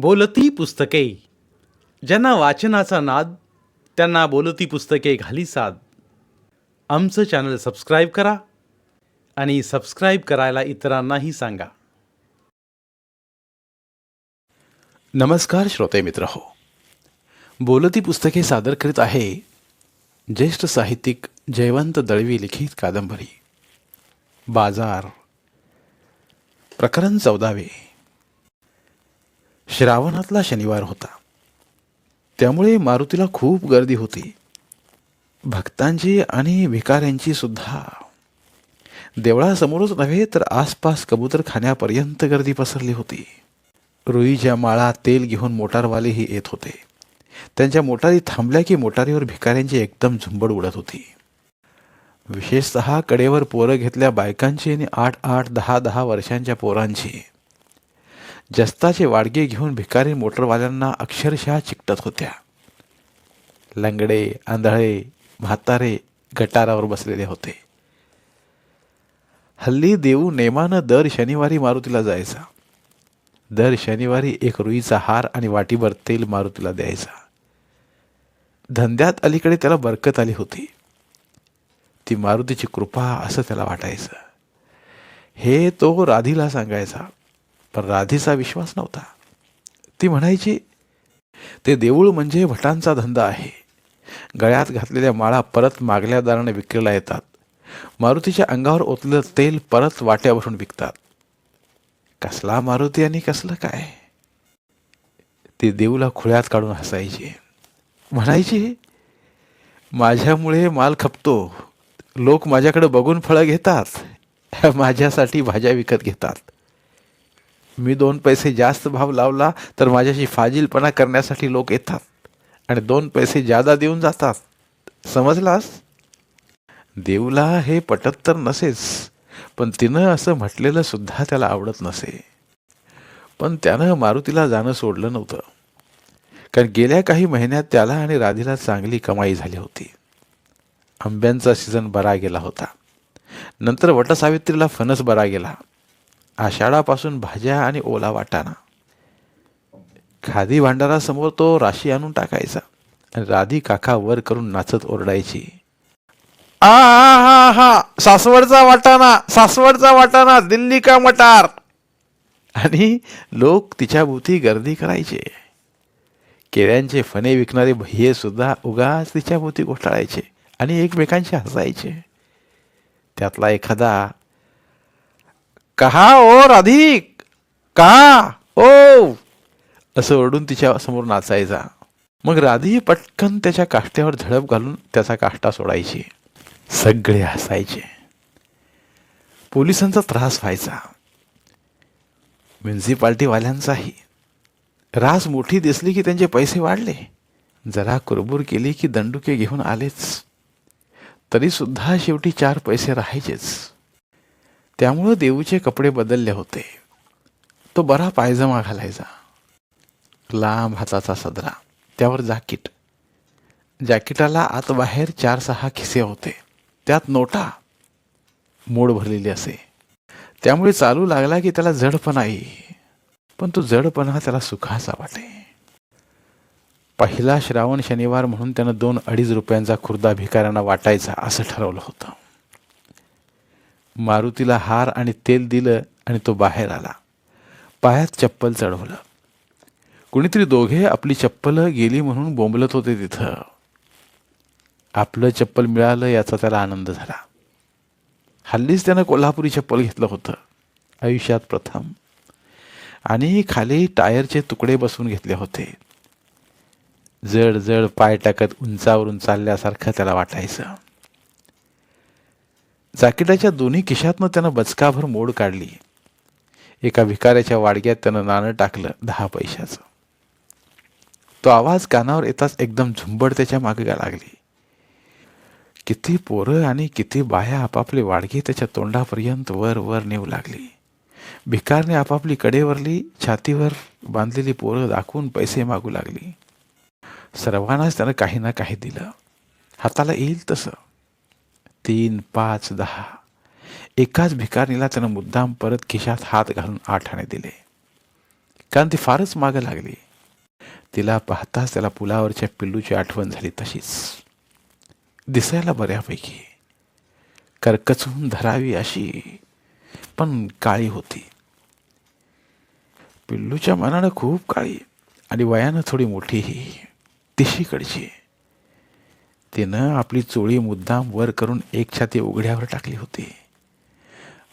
बोलती पुस्तके. ज्यांना वाचनाचा नाद त्यांना बोलती पुस्तके घाली साद. आमचं चॅनल सबस्क्राईब करा आणि सबस्क्राईब करायला इतरांनाही सांगा. नमस्कार श्रोते मित्र हो. बोलती पुस्तके सादर करीत आहे ज्येष्ठ साहित्यिक जयवंत दळवी लिखित कादंबरी. बाजार. प्रकरण चौदावे. श्रावणातला शनिवार होता. त्यामुळे मारुतीला खूप गर्दी होती. भक्तांची आणि भिकाऱ्यांची सुद्धा. देवळासमोरच नव्हे तर आसपास कबूतरखान्यापर्यंत गर्दी पसरली होती. रुईच्या माळा तेल घेऊन मोटारवालेही येत होते. त्यांच्या मोटारी थांबल्या की मोटारीवर भिकाऱ्यांची एकदम झुंबड उडत होती. विशेषतः कडेवर पोरं घेतल्या बायकांची आणि आठ आठ दहा दहा वर्षांच्या पोरांची. जस्ताचे वाडगे घेऊन भिकारी मोटरवाल्यांना अक्षरशः चिकटत होत्या. लंगडे आंधळे म्हातारे गटारावर बसलेले होते. हल्ली देऊ नेमानं दर शनिवारी मारुतीला जायचा. दर शनिवारी एक रुईचा हार आणि वाटीभर तेल मारुतीला द्यायचा. धंद्यात अलीकडे त्याला बरकत आली होती. ती मारुतीची कृपा असं त्याला वाटायचं. हे तो राधीला सांगायचा पण राधीचा विश्वास नव्हता. ती म्हणायची ते देऊळ म्हणजे भटांचा धंदा आहे. गळ्यात घातलेल्या माळा परत मागल्या दाराने विक्रीला येतात. मारुतीच्या अंगावर ओतलेलं तेल परत वाट्यावरून विकतात. कसला मारुती आणि कसलं काय? ती देऊला खुळ्यात काढून हसायची. म्हणायची माझ्यामुळे माल खपतो. लोक माझ्याकडे बघून फळं घेतात. माझ्यासाठी भाज्या विकत घेतात. मी दोन पैसे जास्त भाव लावला तर माझ्याशी फाजीलपणा करण्यासाठी लोक येतात. आणि दोन पैसे जादा देऊन जातात. समजलास? देऊला हे पटत तर नसेच पण तिनं असं म्हटलेलं सुद्धा त्याला आवडत नसे. पण त्यानं मारुतीला जाणं सोडलं नव्हतं. कारण गेल्या काही महिन्यात त्याला आणि राधीला चांगली कमाई झाली होती. आंब्यांचा सीझन बरा गेला होता. नंतर वटसावित्रीला फणस बरा गेला. आषाढापासून भाज्या आणि ओला वाटाणा. खादी भांडारासमोर तो राशी आणून टाकायचा. आणि राधी काका वर करून नाचत ओरडायची. आ हा हा हा सासवडचा वाटाणा सासवडचा वाटाणा दिल्ली का मटार. आणि लोक तिच्या भोवती गर्दी करायचे. केळ्यांचे फणे विकणारे भैये सुद्धा उगाच तिच्या भोवती घोटाळायचे आणि एकमेकांशी हसायचे. त्यातला एखादा कहा ओ राधिक कहा ओ असं ओरडून तिच्या समोर नाचायचा. मग राधी पटकन त्याच्या काष्ट्यावर झडप घालून त्याचा काष्टा सोडायची. सगळे हसायचे. पोलिसांचा त्रास व्हायचा. म्युन्सिपाल्टीवाल्यांचाही. रास मोठी दिसली की त्यांचे पैसे वाढले. जरा कुरबुर केली की दंडुके घेऊन आलेच. तरी सुद्धा शेवटी चार पैसे राहायचेच. त्यामुळं देऊचे कपडे बदलले होते. तो बरा पायजमा घालायचा. लांब हाताचा सदरा. त्यावर जाकीट. जॅकेटाला आत बाहेर चार सहा खिसे होते. त्यात नोटा. मोड भरलेली असे. त्यामुळे चालू लागला की त्याला जडपणा येई पण तो जडपणा त्याला सुखाचा वाटे. पहिला श्रावण शनिवार म्हणून त्यानं दोन अडीच रुपयांचा खुर्दा भिकाऱ्यांना वाटायचा असं ठरवलं होतं. मारुतीला हार आणि तेल दिलं आणि तो बाहेर आला. पायात चप्पल चढवलं. कुणीतरी दोघे आपली चप्पल गेली म्हणून बोंबलत होते तिथं. आपलं चप्पल मिळालं याचा त्याला आनंद झाला. हल्लीच त्यानं कोल्हापुरी चप्पल घेतलं होतं. आयुष्यात प्रथम. आणि खाली टायरचे तुकडे बसवून घेतले होते. जड जड पाय टाकत उंचावरून चालल्यासारखं त्याला वाटायचं. जाकिटाच्या दोन्ही खिशातनं त्यानं बचकाभर मोड काढली. एका भिकाऱ्याच्या वाडग्यात त्यानं नाणं टाकलं दहा पैशाचं. तो आवाज कानावर येताच एकदम झुंबड त्याच्यामागे लागली. किती पोरं आणि किती बाया आपापले वाडगे त्याच्या तोंडापर्यंत वर वर नेऊ लागली. भिकारने आपापली कडेवरली छातीवर बांधलेली पोरं दाखवून पैसे मागू लागली. सर्वांनाच त्यानं काही ना काही दिलं. हाताला येईल तसं. तीन पाच दहा. एकाच भिकारणीला त्यानं मुद्दाम परत खिशात हात घालून आठ आणे दिले. कारण ती फारच मागं लागली. तिला पाहताच त्याला पुलावरच्या पिल्लूची आठवण झाली तशीच. दिसायला बऱ्यापैकी. करकचून धरावी अशी पण काळी होती. पिल्लूच्या मनानं खूप काळी आणि वयानं थोडी मोठीही तिशीकडची. तिनं आपली चोळी मुद्दाम वर करून एक छाती उघड्यावर टाकली होती.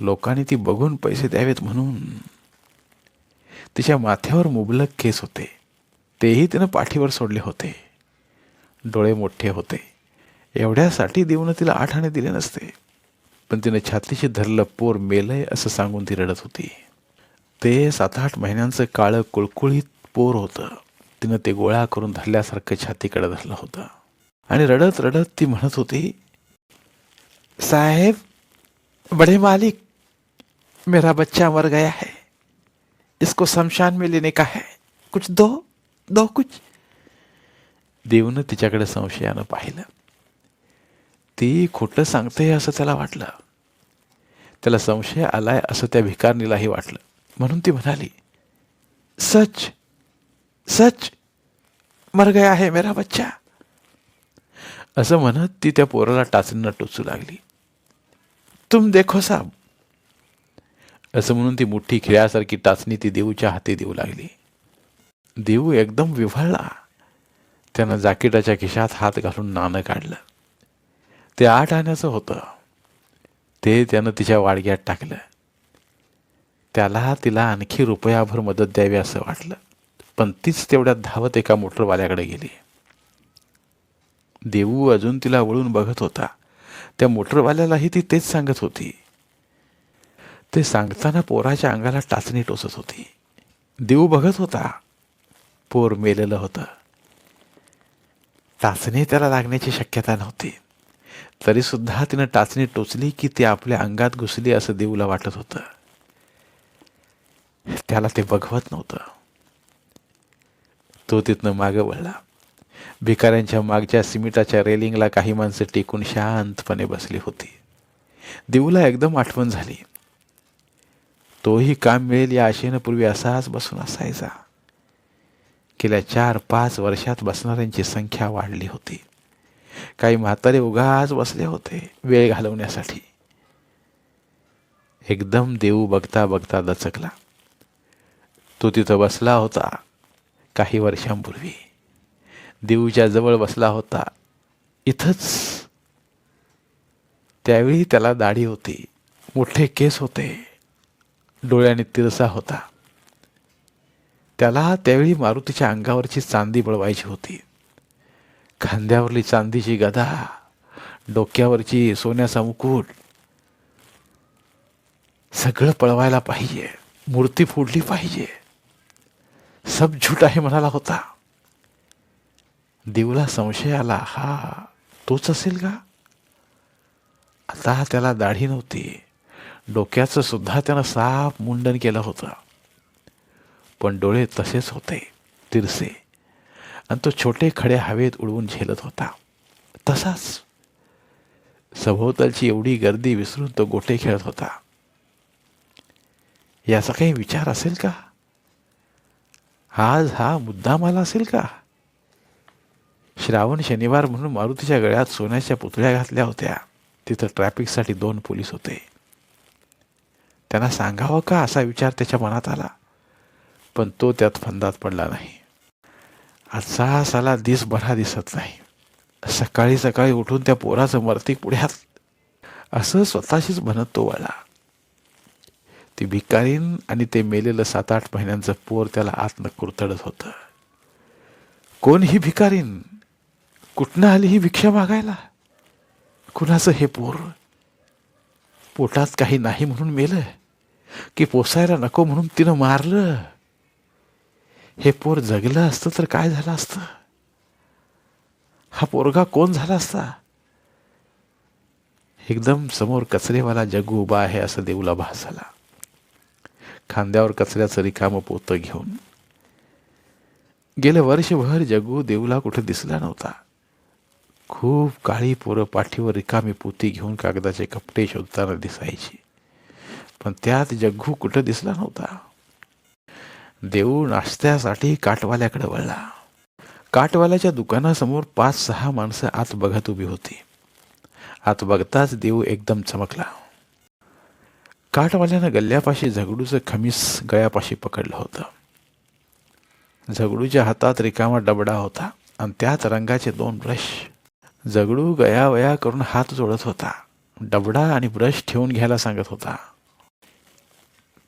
लोकांनी ती बघून पैसे द्यावेत म्हणून तिच्या माथ्यावर मुबलक केस होते. तेही तिनं पाठीवर सोडले होते. डोळे मोठे होते. एवढ्यासाठी देऊन तिला आठ आणे दिले नसते. पण तिनं छातीशी धरलं पोर मेलंय असं सांगून ती रडत होती. ते सात आठ महिन्यांचं काळं कुळकुळीत पोर होतं. तिनं ते गोळा करून धरल्यासारखं छातीकडे धरलं होतं. आणि रडत रडत ती म्हणत होती साहेब बड़े मालिक मेरा बच्चा मर गया है। इसको शमशान में लेने का है। कुछ दो दो कुछ. देवनं तिच्याकडे संशयानं पाहिलं. ती खोटं सांगते असं त्याला वाटलं. त्याला संशय आलाय असं त्या भिकारनीलाही वाटलं. म्हणून ती म्हणाली सच सच मर गया है मेरा बच्चा. असं म्हणत ती त्या पोराला टाचणीनं टोचू लागली. तुम देखो साब असं म्हणून ती मोठी खिळ्यासारखी टाचणी ती देऊच्या हाती देऊ लागली. देऊ एकदम विव्हळला. त्यानं जाकिटाच्या खिशात हात घालून नाणं काढलं. ते आठ आण्याचं होतं. ते त्यानं तिच्या वाडग्यात टाकलं. त्याला तिला आणखी रुपयाभर मदत द्यावी असं वाटलं. पण तीच तेवढ्यात धावत एका मोटरवाल्याकडे गेली. देऊ अजून तिला वळून बघत होता. त्या मोटरवाल्यालाही ती तेच सांगत होती. ते सांगताना पोराच्या अंगाला टाचणी टोचत होती. देऊ बघत होता. पोर मेलेलं होतं. टाचणी त्याला लागण्याची शक्यता नव्हती. तरीसुद्धा तिनं टाचणी टोचली की ती आपल्या अंगात घुसली असं देऊला वाटत होतं. त्याला ते बघवत नव्हतं. तो तिथनं मागं वळला. भिकाऱ्यांच्या मागच्या सिमिटाच्या रेलिंगला काही माणसं टेकून शांतपणे बसली होती. देऊला एकदम आठवण झाली. तोही काम मिळेल या आशेनं पूर्वी असाच बसून असायचा. गेल्या चार पाच वर्षात बसणाऱ्यांची संख्या वाढली होती. काही म्हातारे उगाच बसले होते वेळ घालवण्यासाठी. एकदम देऊ बघता बघता दचकला. तो तिथं बसला होता काही वर्षांपूर्वी. देऊच्या जवळ बसला होता. इथंच. त्यावेळी त्याला दाढी होती. मोठे केस होते. डोळ्याने तिरसा होता. त्याला त्यावेळी मारुतीच्या अंगावरची चांदी बळवायची होती. खांद्यावरली चांदीची गदा डोक्यावरची सोन्याचा मुकुट सगळं पळवायला पाहिजे. मूर्ती फोडली पाहिजे. सब झूट आहे म्हणाला होता. देवला संशय आला हा तोच असेल का? आता त्याला दाढी नव्हती. डोक्याचं सुद्धा त्यानं साफ मुंडन केलं होतं. पण डोळे तसेच होते तिरसे. आणि तो छोटे खडे हवेत उडवून झेलत होता. तसाच. सभोवतालची एवढी गर्दी विसरून तो गोटे खेळत होता. याचा काही विचार असेल का? आज हा मुद्दा मला असेल का? श्रावण शनिवार म्हणून मारुतीच्या गळ्यात सोन्याच्या पुतळ्या घातल्या होत्या. तिथं ट्रॅफिकसाठी दोन पोलीस होते. त्यांना सांगावं का असा विचार त्याच्या मनात आला. पण तो त्यात फंदात पडला नाही. आजचा साला दिस बरा दिसत नाही. सकाळी सकाळी उठून त्या पोराचं मर्तिक पुढ्यात असं स्वतःशीच म्हणत तो वळला. ती भिकारीन आणि ते मेलेलं सात आठ महिन्यांचं पोर त्याला आतनं कुरतडत होतं. कोण ही भिकारीन? कुठनं आली ही भिक्षा मागायला? कुणाचं हे पोर? पोटात काही नाही म्हणून मेलं? की पोसायला नको म्हणून तिनं मारलं? हे पोर जगलं असतं तर काय झालं असतं? हा पोरगा कोण झाला असता? एकदम समोर कचरेवाला जग उभा आहे असं देऊला भास झाला खांद्यावर कचऱ्याचं रिकामं पोतं घेऊन. गेलं वर्षभर जगू देऊला कुठे दिसला नव्हता. खूप काळी पोरं पाठीवर रिकामी पोती घेऊन कागदाचे कपडे शोधताना दिसायची. पण त्यात जग्गू कुठं दिसला नव्हता. देऊ नाश्त्यासाठी काटवाल्याकडे वळला. काटवाल्याच्या दुकानासमोर पाच सहा माणसं आत बघत उभी होती. आत बघताच देऊ एकदम चमकला. काटवाल्यानं गल्ल्यापाशी झगडूचं खमीस गळ्यापाशी पकडलं होतं. झगडूच्या हातात रिकामा डबडा होता आणि त्यात रंगाचे दोन ब्रश झगडू गयावया करून हात जोडत होता. डबडा आणि ब्रश ठेवून घ्यायला सांगत होता.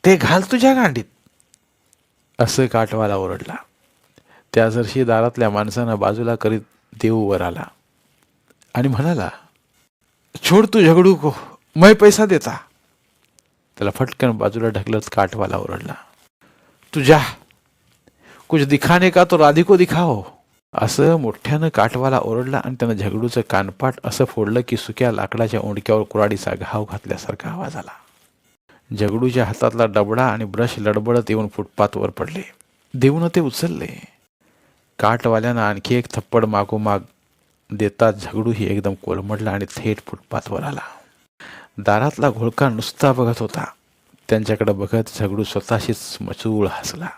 ते घाल तुझ्या गांडीत. असं काटवाला ओरडला. त्या जरशी दारातल्या माणसानं बाजूला करीत देव वर आला. आणि म्हणाला छोड तू झगडू को मै पैसा देता. त्याला फटकन बाजूला ढकलत काटवाला ओरडला तू जा. कुछ दिखाने का तो राधी को दिखाओ. असं मोठ्यानं काटवाला ओरडला आणि त्यानं झगडूचं कानपाट असं फोडलं की सुक्या लाकडाच्या ओंडक्यावर कुराडीचा घाव घातल्यासारखा आवाज आला. झगडूच्या हातातला डबडा आणि ब्रश लडबडत येऊन फुटपाथवर पडले. देऊन ते उचलले. काटवाल्यानं आणखी एक थप्पड मागोमाग देताच झगडूही एकदम कोलमडला आणि थेट फुटपाथवर आला. दारातला घोळका नुसता बघत होता. त्यांच्याकडे बघत झगडू स्वतःशीच मचूळ हसला.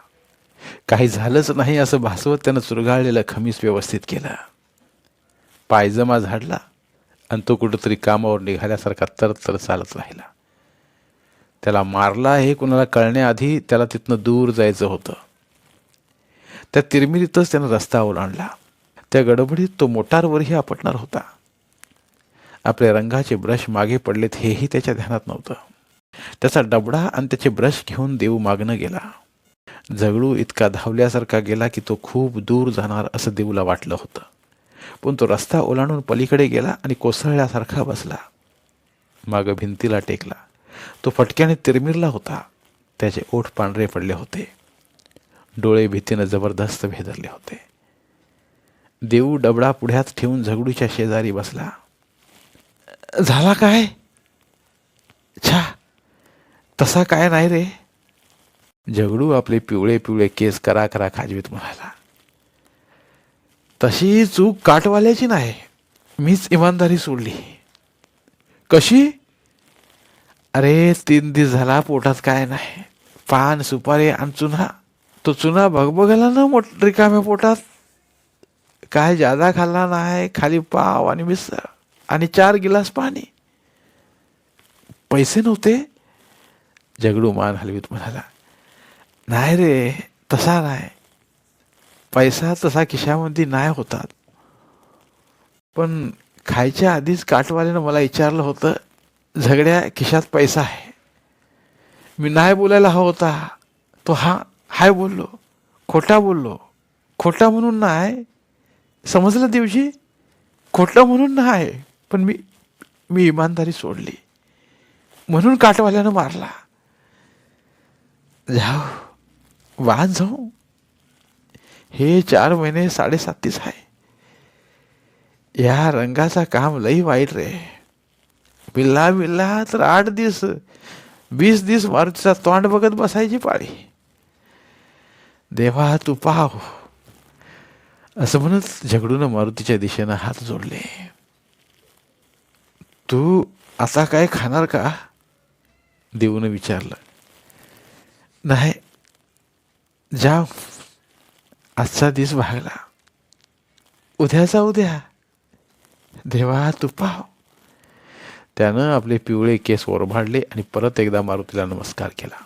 काही झालंच नाही असं भासवत त्यानं चुरगाळलेलं खमीस व्यवस्थित केलं. पायजमा झाडला आणि तो कुठंतरी कामावर निघाल्यासारखा तर तर चालत राहिला. त्याला मारला हे कुणाला कळण्याआधी त्याला तिथनं दूर जायचं होतं. त्या तिरमिरीतच त्यानं रस्ता ओलांडला. त्या गडबडीत तो मोटारवरही आपटणार होता. आपल्या रंगाचे ब्रश मागे पडलेत हेही त्याच्या ध्यानात नव्हतं. त्याचा डबडा आणि त्याचे ब्रश घेऊन देऊ मागणं गेला. झगडू इतका धावल्यासारखा गेला की तो खूप दूर जाणार असं देऊला वाटलं होतं. पण तो रस्ता ओलांडून पलीकडे गेला आणि कोसळल्यासारखा बसला. मागं भिंतीला टेकला. तो फटक्याने तिरमिरला होता. त्याचे ओठ पांढरे पडले होते. डोळे भीतीनं जबरदस्त भेदरले होते. देऊ डबडा पुढ्यात ठेवून झगडूच्या शेजारी बसला. झाला काय? छा. तसा काय नाही रे. झगडू आपले पिवळे पिवळे केस करा करा खाजवीत म्हणाला. तशी चूक काटवाल्याची नाही. मीच इमानदारी सोडली. कशी? अरे तीन दिवस झाला पोटात काय नाही. पान सुपारी आणि चुना. तो चुना भगभगला ना मोठ रिकाम्या पोटात. काय जादा खाल्ला नाही खाली पाव आणि मिसळ आणि चार गिलास पाणी. पैसे नव्हते? झगडू मान हलवीत म्हणाला. नाही रे तसा नाही. पैसा तसा खिशामध्ये नाही होतात. पण खायच्या आधीच काटवाल्यानं मला विचारलं होतं झगड्या खिशात पैसा आहे. मी नाही बोलायला हवा होता. तो हा हाय बोललो. खोटा बोललो. खोटा म्हणून नाही. समजलं दिवशी? खोटं म्हणून नाही. पण मी मी इमानदारी सोडली. म्हणून काटवाल्यानं मारला. जाऊ. वाहन जाऊ हे चार महिने साडेसातीस आहे. या रंगाचा काम लई वाईट रे. बिल्ला बिल्ला तर आठ दिवस वीस दिस मारुतीचा तोंड बघत बसायची पाळी. देवा तू पाव. असं म्हणत झगडून मारुतीच्या दिशेनं हात जोडले. तू आता काय खाणार का? देऊन विचारलं. नाही जा. आजचा दिवस भागला. उद्याचा उद्या देवा तू पाव त्यानं आपले पिवळे केस ओरभाडले आणि परत एकदा मारुतीला नमस्कार केला.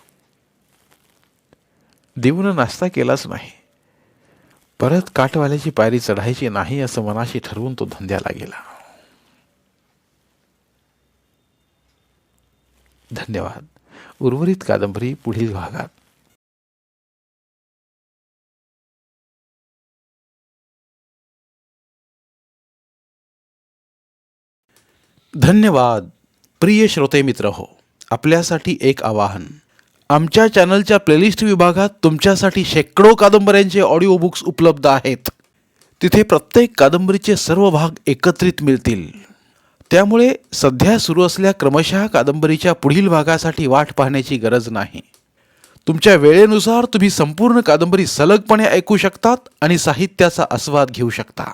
देऊन नाश्ता केलाच नाही. परत काठवाल्याची पायरी चढायची नाही असं मनाशी ठरवून तो धंद्याला गेला. धन्यवाद. उर्वरित कादंबरी पुढील भागात. धन्यवाद प्रिय श्रोते मित्र हो आपल्यासाठी एक आवाहन. आमच्या चॅनलच्या प्लेलिस्ट विभागात तुमच्यासाठी शेकडो कादंबऱ्यांचे ऑडिओ बुक्स उपलब्ध आहेत. तिथे प्रत्येक कादंबरीचे सर्व भाग एकत्रित मिळतील. त्यामुळे सध्या सुरू असल्या क्रमशः कादंबरीच्या पुढील भागासाठी वाट पाहण्याची गरज नाही. तुमच्या वेळेनुसार तुम्ही संपूर्ण कादंबरी सलगपणे ऐकू शकतात आणि साहित्याचा आस्वाद घेऊ शकता.